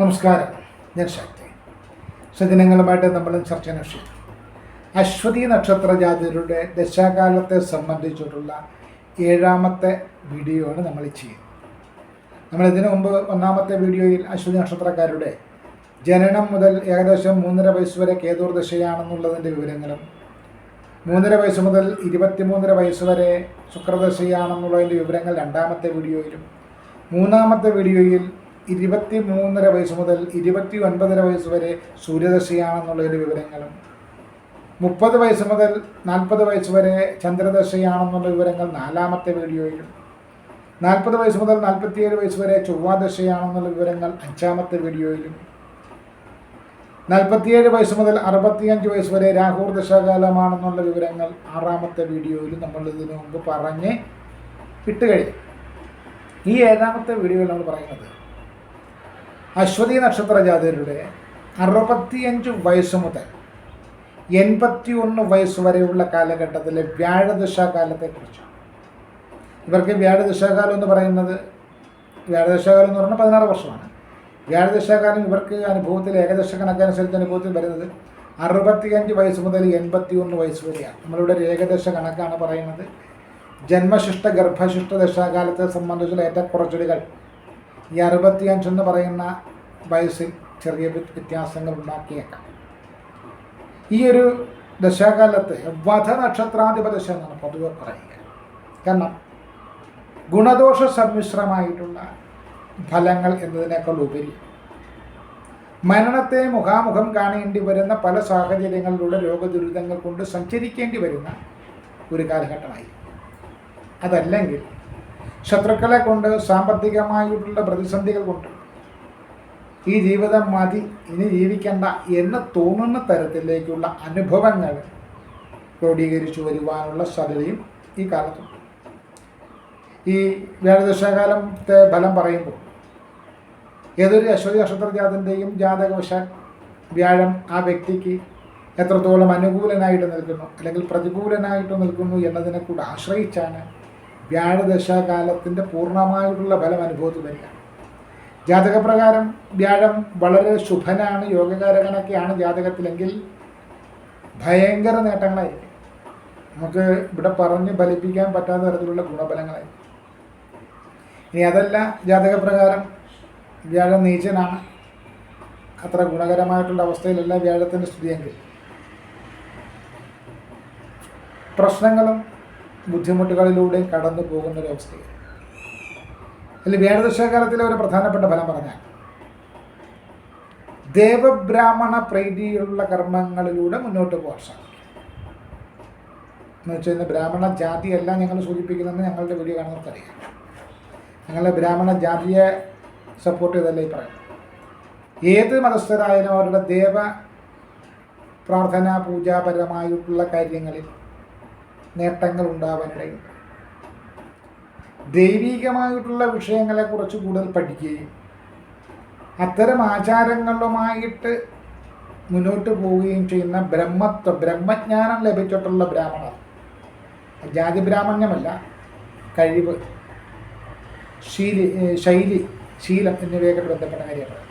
നമസ്കാരം. ഞാൻ ശക്തി. സുദിനങ്ങളുമായിട്ട് നമ്മൾ ചർച്ച വിഷയം അശ്വതി നക്ഷത്ര ജാതികളുടെ ദശാകാലത്തെ സംബന്ധിച്ചിട്ടുള്ള ഏഴാമത്തെ വീഡിയോ ആണ് നമ്മൾ ചെയ്യുന്നത്. നമ്മൾ ഇതിനു മുമ്പ് ഒന്നാമത്തെ വീഡിയോയിൽ അശ്വതി നക്ഷത്രക്കാരുടെ ജനനം മുതൽ ഏകദേശം മൂന്നര വയസ്സ് വരെ കേതൂർ ദശയാണെന്നുള്ളതിന്റെ വിവരങ്ങളും മൂന്നര വയസ്സ് മുതൽ ഇരുപത്തിമൂന്നര വയസ്സ് വരെ ശുക്രദശയാണെന്നുള്ളതിന്റെ വിവരങ്ങൾ രണ്ടാമത്തെ വീഡിയോയിലും മൂന്നാമത്തെ വീഡിയോയിൽ ഇരുപത്തി മൂന്നര വയസ്സ് മുതൽ ഇരുപത്തി ഒൻപതര വയസ്സ് വരെ സൂര്യദശയാണെന്നുള്ളതിന്റെ വിവരങ്ങളും മുപ്പത് വയസ്സ് മുതൽ നാൽപ്പത് വയസ്സ് വരെ ചന്ദ്രദശയാണെന്നുള്ള വിവരങ്ങൾ നാലാമത്തെ വീഡിയോയിലും നാൽപ്പത് വയസ്സ് മുതൽ നാൽപ്പത്തിയേഴ് വയസ്സ് വരെ ചൊവ്വാദശയാണെന്നുള്ള വിവരങ്ങൾ അഞ്ചാമത്തെ വീഡിയോയിലും നാൽപ്പത്തിയേഴ് വയസ്സ് മുതൽ അറുപത്തിയഞ്ച് വയസ്സ് വരെ രാഹുർ ദശാകാലമാണെന്നുള്ള വിവരങ്ങൾ ആറാമത്തെ വീഡിയോയിൽ നമ്മൾ ഇതിനു മുമ്പ് പറഞ്ഞ് വിട്ടുകഴിഞ്ഞു ഈ ഏഴാമത്തെ വീഡിയോയിൽ നമ്മൾ പറയുന്നത് അശ്വതി നക്ഷത്ര ജാതകരുടെ അറുപത്തിയഞ്ച് വയസ്സ് മുതൽ എൺപത്തി ഒന്ന് വയസ്സ് വരെയുള്ള കാലഘട്ടത്തിലെ വ്യാഴദശാകാലത്തെക്കുറിച്ചാണ് ഇവർക്ക് വ്യാഴദശാകാലം എന്ന് പറയുന്നത് വ്യാഴദശാകാലം എന്ന് പറഞ്ഞാൽ പതിനാറ് വർഷമാണ്. വ്യാഴദശാകാലം ഇവർക്ക് അനുഭവത്തിൽ ഏകദേശ കണക്കനുസരിച്ച് അനുഭവത്തിൽ വരുന്നത് അറുപത്തിയഞ്ച് വയസ്സ് മുതൽ എൺപത്തി ഒന്ന് വയസ്സ് വരെയാണ്. നമ്മളിവിടെ ഒരു ഏകദേശ കണക്കാണ് പറയുന്നത്. ജന്മശിഷ്ട ഗർഭശിഷ്ട ദശാകാലത്തെ സംബന്ധിച്ചുള്ള ഏറ്റക്കുറച്ചിലുകൾ ഈ അറുപത്തിയഞ്ചെന്ന് പറയുന്ന വയസ്സിൽ ചെറിയ വ്യത്യാസങ്ങൾ ഉണ്ടാക്കിയേക്കാം. ഈ ഒരു ദശാകാലത്ത് വധ നക്ഷത്രാധിപദശ എന്നാണ് പൊതുവെ പറയുക. കാരണം ഗുണദോഷ സമ്മിശ്രമായിട്ടുള്ള ഫലങ്ങൾ എന്നതിനേക്കാൾ ഉപരി മരണത്തെ മുഖാമുഖം കാണേണ്ടി വരുന്ന പല സാഹചര്യങ്ങളിലൂടെ രോഗദുരിതങ്ങൾ കൊണ്ട് സഞ്ചരിക്കേണ്ടി വരുന്ന ഒരു കാലഘട്ടമായി അതല്ലെങ്കിൽ ശത്രുക്കളെ കൊണ്ട് സാമ്പത്തികമായിട്ടുള്ള പ്രതിസന്ധികൾ കൊണ്ട്. ഈ ജീവിതം മതി ഇനി ജീവിക്കേണ്ട എന്ന് തോന്നുന്ന തരത്തിലേക്കുള്ള അനുഭവങ്ങൾ ക്രോഡീകരിച്ചു വരുവാനുള്ള സാധ്യതയും ഈ കാലത്തുണ്ട്. ഈ വേദദശകാലത്തെ ഫലം പറയുമ്പോൾ ഏതൊരു അശ്വതി നക്ഷത്രജാതന്റെയും ജാതകവശ വ്യാഴം ആ വ്യക്തിക്ക് എത്രത്തോളം അനുകൂലനായിട്ട് നിൽക്കുന്നു അല്ലെങ്കിൽ പ്രതികൂലനായിട്ട് നിൽക്കുന്നു എന്നതിനെ കൂടെ ആശ്രയിച്ചാണ് വ്യാഴദശാകാലത്തിന്റെ പൂർണമായിട്ടുള്ള ഫലം അനുഭവത്തിൽ വരിക ജാതകപ്രകാരം വ്യാഴം വളരെ ശുഭനാണ് യോഗകാരകനൊക്കെയാണ് ജാതകത്തിലെങ്കിൽ ഭയങ്കര നേട്ടങ്ങളായിരിക്കും. നമുക്ക് ഇവിടെ പറഞ്ഞ് ഫലിപ്പിക്കാൻ പറ്റാത്ത തരത്തിലുള്ള ഗുണഫലങ്ങളായിരിക്കും. ഇനി അതല്ല ജാതകപ്രകാരം വ്യാഴം നീചനാണ്. അത്ര ഗുണകരമായിട്ടുള്ള അവസ്ഥയിലല്ല വ്യാഴത്തിന്റെ സ്ഥിതിയെങ്കിൽ. പ്രശ്നങ്ങളും ബുദ്ധിമുട്ടുകളിലൂടെയും കടന്നു പോകുന്ന ഒരു അവസ്ഥയാണ് അല്ലെങ്കിൽ വ്യാഴദശാകാലത്തിലെ ഒരു പ്രധാനപ്പെട്ട ഫലം പറഞ്ഞാൽ ദേവബ്രാഹ്മണ പ്രീതിയുള്ള കർമ്മങ്ങളിലൂടെ മുന്നോട്ട് പോകാൻ സാധിക്കും. എന്ന് വെച്ച് കഴിഞ്ഞാൽ ബ്രാഹ്മണ ജാതിയല്ല ഞങ്ങൾ സൂചിപ്പിക്കുന്നതെന്ന് ഞങ്ങളുടെ വീഡിയോ കാണുന്നവർക്കറിയാം. ഞങ്ങളുടെ ബ്രാഹ്മണ ജാതിയെ സപ്പോർട്ട് ചെയ്തല്ലേ ഈ പറയുന്നത്? ഏത് മതസ്ഥരായാലും അവരുടെ ദേവ പ്രാർത്ഥന പൂജാപരമായിട്ടുള്ള കാര്യങ്ങളിൽ നേട്ടങ്ങൾ ഉണ്ടാവാനിടയുണ്ട് വിഷയങ്ങളെ കുറച്ച് കൂടുതൽ പഠിക്കുകയും അത്തരം ആചാരങ്ങളുമായിട്ട് മുന്നോട്ട് പോവുകയും ചെയ്യുന്ന ബ്രഹ്മത്വ ബ്രഹ്മജ്ഞാനം ലഭിച്ചിട്ടുള്ള ബ്രാഹ്മണർ. ജാതി ബ്രാഹ്മണ്യമല്ല കഴിവ് ശീലി ശൈലി ശീലം എന്നിവയൊക്കെ ബന്ധപ്പെട്ട കാര്യമാണ്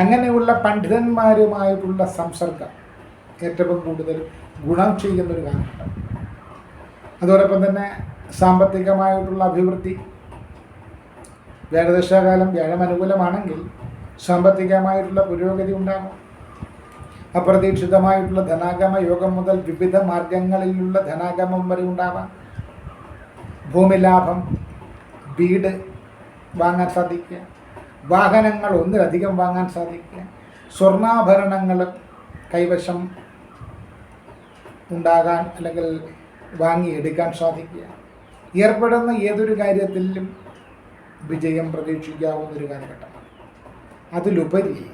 അങ്ങനെയുള്ള പണ്ഡിതന്മാരുമായിട്ടുള്ള സംസർഗം ഏറ്റവും കൂടുതൽ ഗുണം ചെയ്യുന്നൊരു കാലഘട്ടം. അതോടൊപ്പം തന്നെ സാമ്പത്തികമായിട്ടുള്ള അഭിവൃദ്ധി വ്യാഴദശാകാലം വ്യാഴം അനുകൂലമാണെങ്കിൽ സാമ്പത്തികമായിട്ടുള്ള പുരോഗതി ഉണ്ടാകും. അപ്രതീക്ഷിതമായിട്ടുള്ള ധനാഗമ യോഗം മുതൽ വിവിധ മാർഗങ്ങളിലുള്ള ധനാഗമം വരെ ഉണ്ടാവാം. ഭൂമി ലാഭം വീട് വാങ്ങാൻ സാധിക്കുക വാഹനങ്ങൾ ഒന്നിലധികം വാങ്ങാൻ സാധിക്കുക സ്വർണാഭരണങ്ങൾ കൈവശം ഉണ്ടാകാൻ അല്ലെങ്കിൽ വാങ്ങിയെടുക്കാൻ സാധിക്കുക ഏർപ്പെടുന്ന ഏതൊരു കാര്യത്തിലും വിജയം പ്രതീക്ഷിക്കാവുന്ന ഒരു കാലഘട്ടമാണ്. അതിലുപരി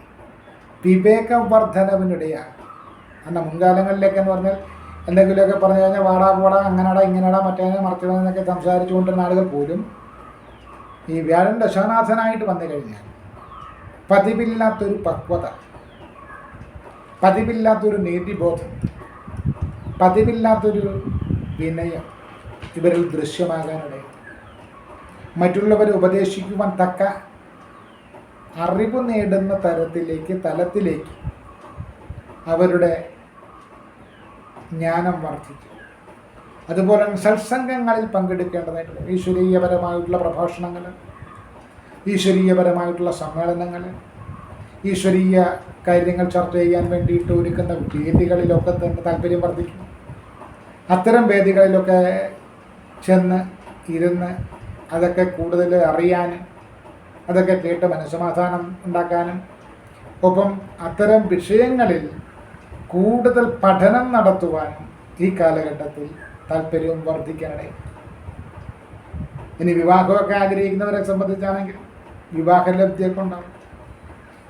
വിവേകവർദ്ധനവിനിടയാണ്. കാരണം മുൻകാലങ്ങളിലൊക്കെ എന്ന് പറഞ്ഞാൽ എന്തെങ്കിലുമൊക്കെ പറഞ്ഞു കഴിഞ്ഞാൽ വാടാ പോടാ അങ്ങനെടാ ഇങ്ങനെടാ മറ്റേ മറച്ചതെന്നൊക്കെ സംസാരിച്ചുകൊണ്ടിരുന്ന ആളുകൾ പോലും ഈ വ്യാഴൻ ദശാനാഥനായിട്ട് വന്നു കഴിഞ്ഞാൽ പതിവില്ലാത്തൊരു പക്വത പതിവില്ലാത്തൊരു നീതിബോധം പതിവില്ലാത്തൊരു വിനയം ഇവരിൽ ദൃശ്യമാകാനിടയുണ്ട് മറ്റുള്ളവരെ ഉപദേശിക്കുവാൻ തക്ക അറിവ് നേടുന്ന തരത്തിലേക്ക് തലത്തിലേക്ക് അവരുടെ ജ്ഞാനം വർദ്ധിക്കും അതുപോലെ സത്സംഗങ്ങളിൽ പങ്കെടുക്കേണ്ടതായിട്ടുള്ള ഈശ്വരീയപരമായിട്ടുള്ള പ്രഭാഷണങ്ങൾ ഈശ്വരീയപരമായിട്ടുള്ള സമ്മേളനങ്ങൾ ഈശ്വരീയ കാര്യങ്ങൾ ചർച്ച ചെയ്യാൻ വേണ്ടിയിട്ട് ഒരുക്കുന്ന വേദികളിലൊക്കെ തന്നെ താല്പര്യം വർദ്ധിക്കും. അത്തരം വേദികളിലൊക്കെ ചെന്ന് ഇരുന്ന് അതൊക്കെ കൂടുതൽ അറിയാനും അതൊക്കെ കേട്ട് മനസ്സമാധാനം ഉണ്ടാക്കാനും ഒപ്പം അത്തരം വിഷയങ്ങളിൽ കൂടുതൽ പഠനം നടത്തുവാനും ഈ കാലഘട്ടത്തിൽ താല്പര്യവും വർദ്ധിക്കാനിടയിൽ ഇനി വിവാഹമൊക്കെ ആഗ്രഹിക്കുന്നവരെ സംബന്ധിച്ചാണെങ്കിൽ വിവാഹലബ്ധിയൊക്കെ ഉണ്ടാവും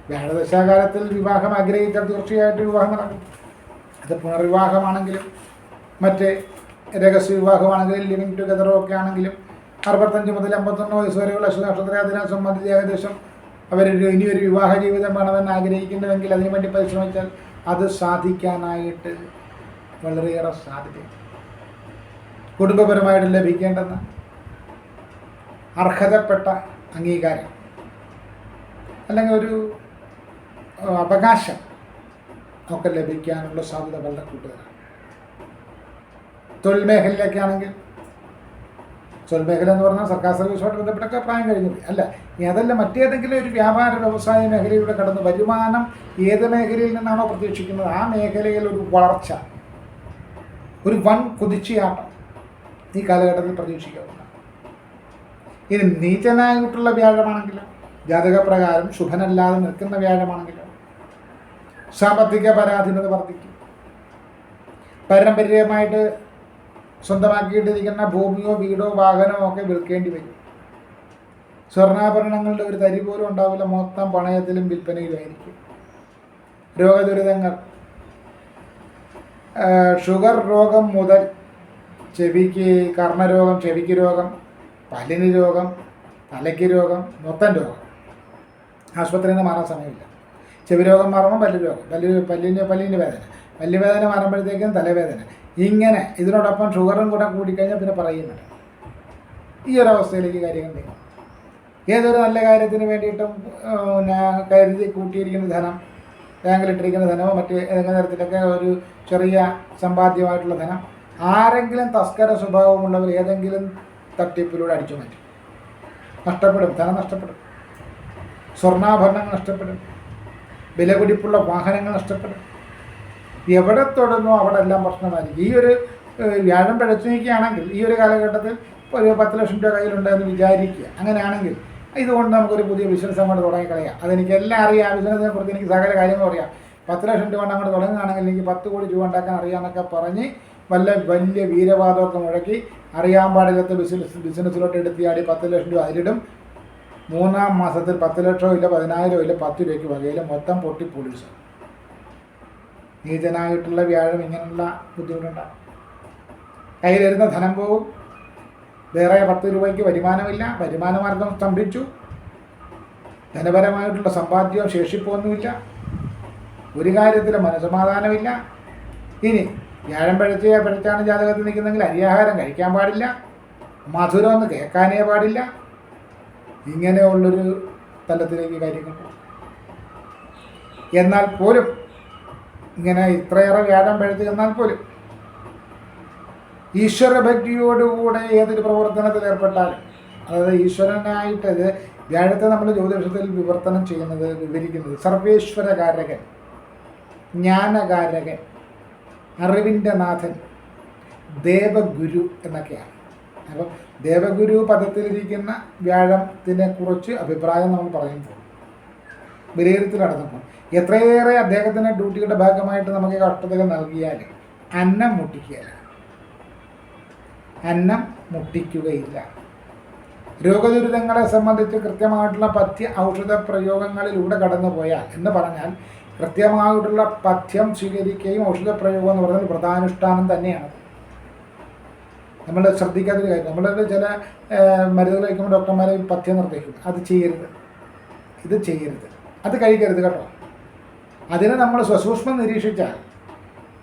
വ്യാഴദശാകാലത്തിൽ വിവാഹം ആഗ്രഹിച്ചാൽ തീർച്ചയായിട്ടും വിവാഹം നടക്കും. അത് പുനർവിവാഹമാണെങ്കിലും മറ്റ് രഹസ്യ വിവാഹമാണെങ്കിലും ലിവിങ് ടുഗദറോ ഒക്കെ ആണെങ്കിലും അറുപത്തഞ്ച് മുതൽ അമ്പത്തൊന്ന് വയസ്സ് വരെയുള്ള നക്ഷത്രത്തിനെ സംബന്ധിച്ച് ഏകദേശം അവർ ഇനിയൊരു വിവാഹ ജീവിതം വേണമെന്ന് ആഗ്രഹിക്കുന്നുവെങ്കിൽ അതിനുവേണ്ടി പരിശ്രമിച്ചാൽ അത് സാധിക്കാനായിട്ട് വളരെയേറെ സാധ്യതയുണ്ട്. കുടുംബപരമായിട്ട് ലഭിക്കേണ്ടെന്ന് അർഹതപ്പെട്ട അംഗീകാരം അല്ലെങ്കിൽ ഒരു അവകാശം ഒക്കെ ലഭിക്കാനുള്ള സാധ്യത വളരെ കൂടുതലാണ്. തൊഴിൽ മേഖലയിലൊക്കെ ആണെങ്കിൽ തൊഴിൽ മേഖല എന്ന് പറഞ്ഞാൽ സർക്കാർ സർവീസുമായിട്ട് ബന്ധപ്പെട്ടൊക്കെ പ്രായം കഴിഞ്ഞു അല്ല അതല്ല മറ്റേതെങ്കിലും ഒരു വ്യാപാര വ്യവസായ മേഖലയിലൂടെ കടന്ന് വരുമാനം ഏത് മേഖലയിൽ നിന്നാണോ പ്രതീക്ഷിക്കുന്നത്? ആ മേഖലയിൽ ഒരു വളർച്ച ഒരു വൻ കുതിച്ചയാട്ടം ഈ കാലഘട്ടത്തിൽ പ്രതീക്ഷിക്കാവുന്നതാണ് ഇനി നീചനായിട്ടുള്ള വ്യാഴമാണെങ്കിലും ജാതകപ്രകാരം ശുഭനല്ലാതെ നിൽക്കുന്ന വ്യാഴമാണെങ്കിലും സാമ്പത്തിക പരാധീനത വർദ്ധിക്കും. പാരമ്പര്യമായിട്ട് സ്വന്തമാക്കിയിട്ടിരിക്കുന്ന ഭൂമിയോ വീടോ വാഹനമോ ഒക്കെ വിൽക്കേണ്ടി വരും. സ്വർണാഭരണങ്ങളുടെ ഒരു തരി പോലും ഉണ്ടാവില്ല. മൊത്തം പണയത്തിലും വിൽപ്പനയിലുമായിരിക്കും രോഗദുരിതങ്ങൾ. ഷുഗർ രോഗം മുതൽ ചെവിക്ക് കർണരോഗം ചെവിക്ക് രോഗം പല്ലിന് രോഗം തലയ്ക്ക് രോഗം മൊത്തം രോഗം. ആശുപത്രിയിൽ നിന്ന് മാറാൻ സമയമില്ല. ചെവി രോഗം മാറുമ്പോൾ പല്ല് രോഗം. പല്ല് പല്ലിന്റെ പല്ലിന്റെ വേദന. പല്ലുവേദന മാറുമ്പോഴത്തേക്കും തലവേദന. ഇങ്ങനെ ഇതിനോടൊപ്പം ഷുഗറും കൂടെ കൂടിക്കഴിഞ്ഞാൽ പിന്നെ പറയുന്നുണ്ട് ഈ ഒരു അവസ്ഥയിലേക്ക് കാര്യങ്ങൾ നീങ്ങും. ഏതൊരു നല്ല കാര്യത്തിന് വേണ്ടിയിട്ടും പിന്നെ കരുതി കൂട്ടിയിരിക്കുന്ന ധനം ബാങ്കിലിട്ടിരിക്കുന്ന ധനമോ മറ്റ് ഏതെങ്കിലും തരത്തിലൊക്കെ ഒരു ചെറിയ സമ്പാദ്യമായിട്ടുള്ള ധനം ആരെങ്കിലും തസ്കര സ്വഭാവമുള്ളവർ ഏതെങ്കിലും തട്ടിപ്പിലൂടെ അടിച്ചു മാറ്റും. നഷ്ടപ്പെടും. ധനം നഷ്ടപ്പെടും. സ്വർണാഭരണങ്ങൾ നഷ്ടപ്പെടും. വിലപിടിപ്പുള്ള വാഹനങ്ങൾ നഷ്ടപ്പെടും. എവിടെ തൊടുന്നു അവിടെ എല്ലാം പ്രശ്നമായിരിക്കും. ഈ ഒരു വ്യാഴം പിഴച്ചു നീക്കുകയാണെങ്കിൽ ഈ ഒരു കാലഘട്ടത്തിൽ ഒരു പത്ത് ലക്ഷം രൂപ കയ്യിലുണ്ട് എന്ന് വിചാരിക്കുക. അങ്ങനെയാണെങ്കിൽ ഇതുകൊണ്ട് നമുക്കൊരു പുതിയ ബിസിനസ് അങ്ങോട്ട് തുടങ്ങിക്കളയാം. അതെനിക്ക് എല്ലാം അറിയാം. ബിസിനസ്സിനെ കുറിച്ച് എനിക്ക് സകല കാര്യങ്ങൾ അറിയാം. പത്ത് ലക്ഷം രൂപ അങ്ങോട്ട് തുടങ്ങുകയാണെങ്കിൽ എനിക്ക് പത്ത് കോടി രൂപ ഉണ്ടാക്കാൻ അറിയാമെന്നൊക്കെ പറഞ്ഞ് വല്ല വലിയ വീരവാദമൊക്കെ മുഴക്കി അറിയാൻ പാടില്ലാത്ത ബിസിനസ് ബിസിനസ്സിലോട്ട് എടുത്തിയാടി പത്ത് ലക്ഷം രൂപ അരിടും മൂന്നാം മാസത്തിൽ പത്ത് ലക്ഷമോ ഇല്ല പതിനായിരമോ ഇല്ല പത്ത് രൂപയ്ക്ക് വകയിൽ മൊത്തം പൊട്ടി പോലീസ് നീചനായിട്ടുള്ള വ്യാഴം ഇങ്ങനെയുള്ള ബുദ്ധിമുട്ടുണ്ടാകും കയ്യിലിരുന്ന ധനം പോകും വേറെ പത്ത് രൂപയ്ക്ക് വരുമാനമില്ല. വരുമാനമാർഗം സ്തംഭിച്ചു. ധനപരമായിട്ടുള്ള സമ്പാദ്യവും ശേഷിപ്പൊന്നുമില്ല. ഒരു കാര്യത്തിലും മനസമാധാനമില്ല ഇനി വ്യാഴം പഴച്ചേ പഴച്ചാണ് ജാതകത്തിൽ നിൽക്കുന്നെങ്കിൽ അരിയാഹാരം കഴിക്കാൻ പാടില്ല. മധുരം ഒന്ന് കേൾക്കാനേ പാടില്ല. ഇങ്ങനെയുള്ളൊരു തലത്തിലേക്ക് കാര്യങ്ങൾ. എന്നാൽ പോലും ഇങ്ങനെ ഇത്രയേറെ വ്യാഴം പിഴച്ച് എന്നാൽ പോലും ഈശ്വരഭക്തിയോടുകൂടെ ഏതൊരു പ്രവർത്തനത്തിൽ ഏർപ്പെട്ടാലും അതായത് ഈശ്വരനായിട്ട് ഇത് വ്യാഴത്തെ നമ്മൾ ജ്യോതിഷത്തിൽ വിവർത്തനം ചെയ്യുന്നത് വിവരിക്കുന്നത് സർവേശ്വരകാരകൻ ജ്ഞാനകാരകൻ അറിവിന്റെ നാഥൻ ദേവഗുരു എന്നൊക്കെയാണ്. അപ്പം ദേവഗുരു പദത്തിലിരിക്കുന്ന വ്യാഴത്തിനെ കുറിച്ച് അഭിപ്രായം നമ്മൾ പറയുമ്പോൾ വിലയിരുത്തൽ നടന്നപ്പോൾ എത്രയേറെ അദ്ദേഹത്തിന്റെ ഡ്യൂട്ടിയുടെ ഭാഗമായിട്ട് നമുക്ക് കഷ്ടതകൾ നൽകിയാൽ അന്നം മുട്ടിക്കുകയില്ല. അന്നം മുട്ടിക്കുകയില്ല. രോഗദുരിതങ്ങളെ സംബന്ധിച്ച് കൃത്യമായിട്ടുള്ള പഥ്യ ഔഷധ പ്രയോഗങ്ങളിലൂടെ കടന്നു പോയാൽ എന്ന് പറഞ്ഞാൽ കൃത്യമായിട്ടുള്ള പഥ്യം സ്വീകരിക്കുകയും ഔഷധ പ്രയോഗം എന്ന് പറഞ്ഞാൽ വ്രതാനുഷ്ഠാനം തന്നെയാണ്. നമ്മൾ ശ്രദ്ധിക്കാത്തൊരു കാര്യം നമ്മൾ ചില മരുന്നുകൾ കഴിക്കുമ്പോൾ ഡോക്ടർമാരെ പഥ്യം നിർദ്ദേശിക്കും. അത് ചെയ്യരുത്. ഇത് ചെയ്യരുത്. അത് കഴിക്കരുത് കേട്ടോ. അതിനെ നമ്മൾ സ്വസൂക്ഷ്മം നിരീക്ഷിച്ചാൽ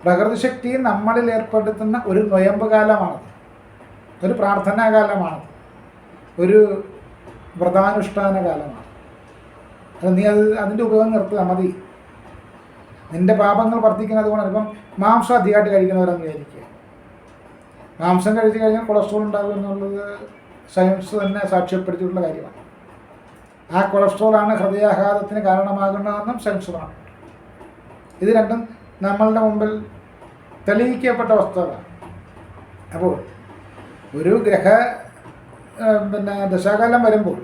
പ്രകൃതി ശക്തി നമ്മളിൽ ഏർപ്പെടുത്തുന്ന ഒരു നൊയമ്പ് ഒരു പ്രാർത്ഥനാ കാലമാണ്. ഒരു വ്രതാനുഷ്ഠാന കാലമാണ്. അത് നീ അത് അതിന്റെ ഉപയോഗം നിർത്തുക മതി. നിന്റെ പാപങ്ങൾ വർദ്ധിക്കുന്നത് കൊണ്ടാണ് ഇപ്പം മാംസം അധികമായിട്ട് കഴിക്കുന്നവരെന്ന് വിചാരിക്കുക മാംസം കഴിച്ച് കഴിഞ്ഞാൽ കൊളസ്ട്രോൾ ഉണ്ടാകും എന്നുള്ളത് സയൻസ് തന്നെ സാക്ഷ്യപ്പെടുത്തിയിട്ടുള്ള കാര്യമാണ്. ആ കൊളസ്ട്രോളാണ് ഹൃദയാഘാതത്തിന് കാരണമാകുന്നതെന്നും സയൻസ് ഇത് രണ്ടും നമ്മളുടെ മുമ്പിൽ തെളിയിക്കപ്പെട്ട വസ്തുതകളാണ്. അപ്പോൾ ഒരു ഗ്രഹ പിന്നെ ദശാകാലം വരുമ്പോൾ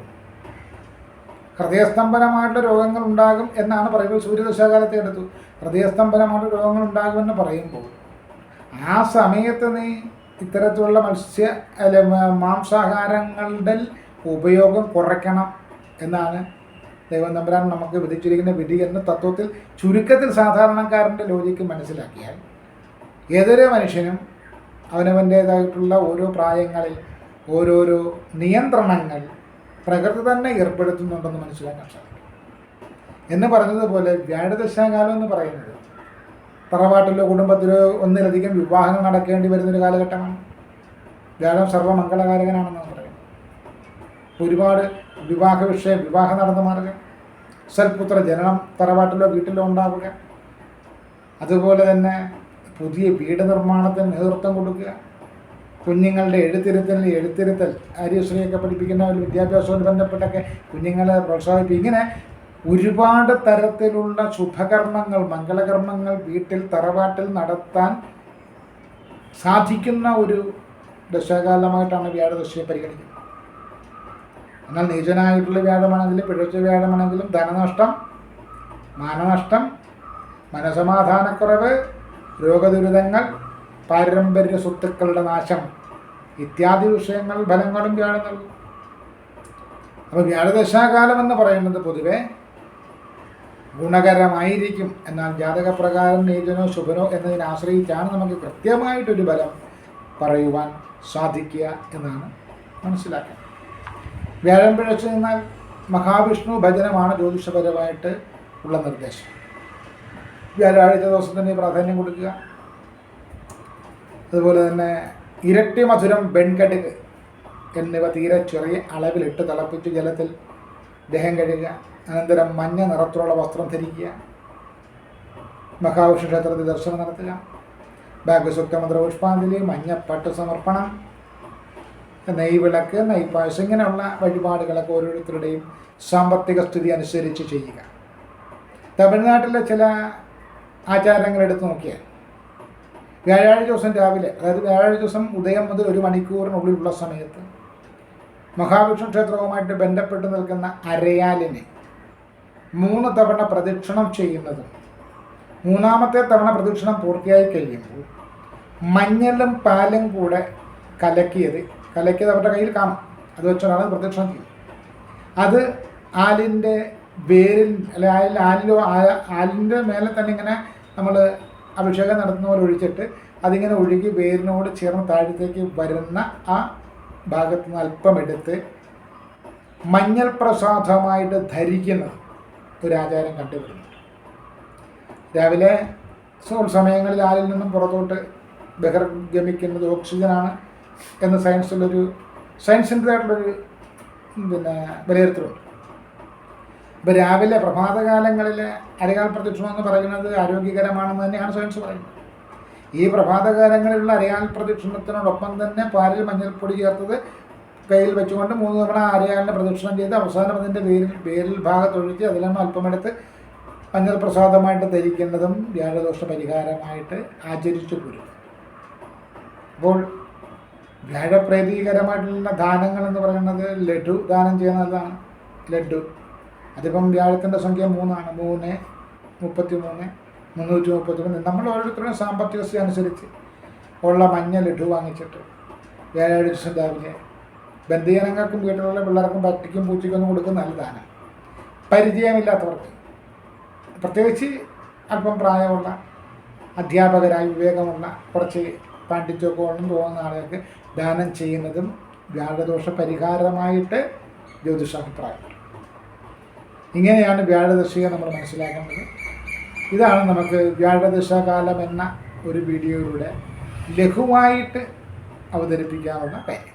ഹൃദയസ്തംഭനമായിട്ടുള്ള രോഗങ്ങൾ ഉണ്ടാകും എന്നാണ് പറയുമ്പോൾ സൂര്യദശാകാലത്തെ എടുത്തു ഹൃദയസ്തംഭനമായിട്ട് രോഗങ്ങൾ ഉണ്ടാകുമെന്ന് പറയുമ്പോൾ ആ സമയത്ത് നീ ഇത്തരത്തിലുള്ള മത്സ്യ അല്ല മാംസാഹാരങ്ങളുടെ ഉപയോഗം കുറയ്ക്കണം എന്നാണ് ദൈവം തമ്പുരാൻ നമുക്ക് വിധിച്ചിരിക്കുന്ന വിധി എന്ന തത്വത്തിൽ ചുരുക്കത്തിൽ സാധാരണക്കാരന്റെ ലോജിക്ക് മനസ്സിലാക്കിയാൽ ഏതൊരു മനുഷ്യനും അവനവന്റേതായിട്ടുള്ള ഓരോ പ്രായങ്ങളിൽ ഓരോരോ നിയന്ത്രണങ്ങൾ പ്രകൃതി തന്നെ ഏർപ്പെടുത്തുന്നുണ്ടെന്ന് മനസ്സിലാക്കാൻ സാധിക്കും. എന്ന് പറഞ്ഞതുപോലെ വ്യാഴദശാകാലം എന്ന് പറയുന്നത് തറവാട്ടിലോ കുടുംബത്തിലോ ഒന്നിലധികം വിവാഹങ്ങൾ നടക്കേണ്ടി വരുന്നൊരു കാലഘട്ടമാണ്. വ്യാഴം സർവമംഗളകാരകനാണെന്നാണ് പറയുന്നത്. ഒരുപാട് വിവാഹ വിഷയം വിവാഹം നടന്നു മാറുക സൽപുത്ര ജനനം തറവാട്ടിലോ വീട്ടിലോ ഉണ്ടാവുക. അതുപോലെ തന്നെ പുതിയ വീട് നിർമ്മാണത്തിന് നേതൃത്വം കൊടുക്കുക. കുഞ്ഞുങ്ങളുടെ എഴുത്തിരുത്തൽ എഴുത്തിരുത്തൽ ആര്യശ്രീയൊക്കെ പഠിപ്പിക്കുന്ന ഒരു വിദ്യാഭ്യാസവുമായി ബന്ധപ്പെട്ടൊക്കെ കുഞ്ഞുങ്ങളെ പ്രോത്സാഹിപ്പിക്കും ഇങ്ങനെ ഒരുപാട് തരത്തിലുള്ള ശുഭകർമ്മങ്ങൾ മംഗളകർമ്മങ്ങൾ വീട്ടിൽ തറവാട്ടിൽ നടത്താൻ സാധിക്കുന്ന ഒരു ദശാകാലമായിട്ടാണ് വ്യാഴദശയെ പരിഗണിക്കുന്നത്. എന്നാൽ നീചനായിട്ടുള്ള വ്യാഴമാണെങ്കിലും പിഴച്ച വ്യാഴമാണെങ്കിലും ധനനഷ്ടം മാനനഷ്ടം മനസമാധാനക്കുറവ് രോഗദുരിതങ്ങൾ പാരമ്പര്യ സ്വത്തുക്കളുടെ നാശം ഇത്യാദി വിഷയങ്ങൾ ഫലങ്ങളും വ്യാഴം നൽകും അപ്പോൾ വ്യാഴദശാകാലം എന്ന് പറയുന്നത് പൊതുവെ ഗുണകരമായിരിക്കും. എന്നാൽ ജാതകപ്രകാരം നീചനോ ശുഭനോ എന്നതിനെ ആശ്രയിച്ചാണ് നമുക്ക് കൃത്യമായിട്ടൊരു ബലം പറയുവാൻ സാധിക്കുക എന്നാണ് മനസ്സിലാക്കുന്നത് വ്യാഴം പിഴച്ചു എന്നാൽ മഹാവിഷ്ണു ഭജനമാണ് ജ്യോതിഷപരമായിട്ട് ഉള്ള നിർദ്ദേശം. വ്യാഴാഴ്ച തന്നെ പ്രാധാന്യം കൊടുക്കുക. അതുപോലെ തന്നെ ഇരട്ടി മധുരം വെൺകടുക് എന്നിവ തീരെ ചെറിയ അളവിലിട്ട് തിളപ്പിച്ച് ജലത്തിൽ ദേഹം കഴുകുക. അനന്തരം മഞ്ഞ നിറത്തിലുള്ള വസ്ത്രം ധരിക്കുക. മഹാവിഷ്ണു ക്ഷേത്രത്തിൽ ദർശനം നടത്തുക. ഭാഗ്യസുക്തമന്ത്ര പുഷ്പാഞ്ജലി മഞ്ഞപ്പട്ട് സമർപ്പണം നെയ്വിളക്ക് നെയ്പായസം ഇങ്ങനെയുള്ള വഴിപാടുകളൊക്കെ ഓരോരുത്തരുടെയും സാമ്പത്തിക സ്ഥിതി അനുസരിച്ച് ചെയ്യുക. തമിഴ്നാട്ടിലെ ചില ആചാരങ്ങൾ എടുത്ത് നോക്കിയാൽ വ്യാഴാഴ്ച ദിവസം രാവിലെ അതായത് വ്യാഴാഴ്ച ദിവസം ഉദയം മുതൽ ഒരു മണിക്കൂറിനുള്ളിലുള്ള സമയത്ത് മഹാവിഷ്ണു ക്ഷേത്രവുമായിട്ട് ബന്ധപ്പെട്ട് നിൽക്കുന്ന അരയാലിനെ മൂന്ന് തവണ പ്രദക്ഷിണം ചെയ്യുന്നതും മൂന്നാമത്തെ തവണ പ്രദക്ഷിണം പൂർത്തിയായി കഴിയുമ്പോൾ മഞ്ഞളും പാലും കൂടെ കലക്കിയത് കലക്കിയത് അവരുടെ കയ്യിൽ കാണും. അത് വെച്ചാണ് പ്രദക്ഷിണം ചെയ്യും. അത് ആലിന്റെ വേരിൽ അല്ലെ ആലിൽ ആലിലോ ആലിന്റെ മേലെ തന്നെ ഇങ്ങനെ നമ്മൾ അഭിഷേകം നടത്തുന്ന പോലെ ഒഴിച്ചിട്ട് അതിങ്ങനെ ഒഴുകി വേരിനോട് ചേർന്ന് താഴത്തേക്ക് വരുന്ന ആ ഭാഗത്ത് നിന്ന് അല്പം എടുത്ത് മഞ്ഞൾ പ്രസാദമായിട്ട് ധരിക്കുന്ന ഒരു ആചാരം കണ്ടുവരുന്നു. രാവിലെ സമയങ്ങളിൽ ആലിൽ നിന്നും പുറത്തോട്ട് ബഹിർഗമിക്കുന്നത് ഓക്സിജനാണ്. എന്ന് സയൻസിലൊരു സയൻസിന്റേതായിട്ടുള്ളൊരു പിന്നെ വിലയിരുത്തലുണ്ട്. ഇപ്പോൾ രാവിലെ പ്രഭാതകാലങ്ങളിൽ അരകാൽ പ്രദക്ഷിണം എന്ന് പറയുന്നത് ആരോഗ്യകരമാണെന്ന് തന്നെയാണ് സയൻസ് പറയുന്നത്. ഈ പ്രഭാതകാലങ്ങളിലുള്ള അരയാൽ പ്രദക്ഷിണത്തിനോടൊപ്പം തന്നെ പാലിൽ മഞ്ഞൾപ്പൊടി ചേർത്തത് കയ്യിൽ വെച്ചുകൊണ്ട് മൂന്ന് തവണ അരയാലിനെ പ്രദക്ഷിണം ചെയ്ത് അവസാനം അതിന്റെ വേരിൽ വേരിൽ ഭാഗത്തൊഴിച്ച് അതിലും അല്പമെടുത്ത് മഞ്ഞൾ പ്രസാദമായിട്ട് ധരിക്കേണ്ടതും വ്യാഴദോഷ പരിഹാരമായിട്ട് ആചരിച്ചു പോരും അപ്പോൾ വ്യാഴപ്രീതികരമായിട്ടുള്ള ദാനങ്ങൾ എന്ന് പറയുന്നത് ലഡു ദാനം ചെയ്യുന്നതാണ്. ലഡു. അതിപ്പം വ്യാഴത്തിന്റെ സംഖ്യ മൂന്നാണ്. മൂന്ന് മുപ്പത്തി മൂന്ന് മുന്നൂറ്റി മുപ്പത്തി മൂന്ന് നമ്മൾ ഓരോരുത്തരും സാമ്പത്തിക സ്ഥിതി അനുസരിച്ച് ഉള്ള മഞ്ഞ ലഡു വാങ്ങിച്ചിട്ട് വ്യാഴാഴ്ച ദിവസം രാവിലെ ബന്ധുജനങ്ങൾക്കും വീട്ടിലുള്ള പിള്ളേർക്കും പട്ടിക്കും പൂച്ചയ്ക്കൊന്നും കൊടുക്കുന്ന നല്ലതാണ് പരിചയമില്ലാത്തവർക്ക്. പ്രത്യേകിച്ച് അല്പം പ്രായമുള്ള അധ്യാപകരായി വിവേകമുള്ള കുറച്ച് പാണ്ഡിത്യമൊക്കെ ഉണ്ടെന്ന് തോന്നുന്ന ആളുകൾക്ക് ദാനം ചെയ്യുന്നതും വ്യാഴദോഷ പരിഹാരമായിട്ട് ജ്യോതിഷാഭിപ്രായം. ഇങ്ങനെയാണ് വ്യാഴദശയെ നമ്മൾ മനസ്സിലാക്കേണ്ടത്. ഇതാണ് നമുക്ക് വ്യാഴദശകാലം എന്ന ഒരു വീഡിയോയിലൂടെ ലഘുവായിട്ട് അവതരിപ്പിക്കാനുള്ള കാര്യം.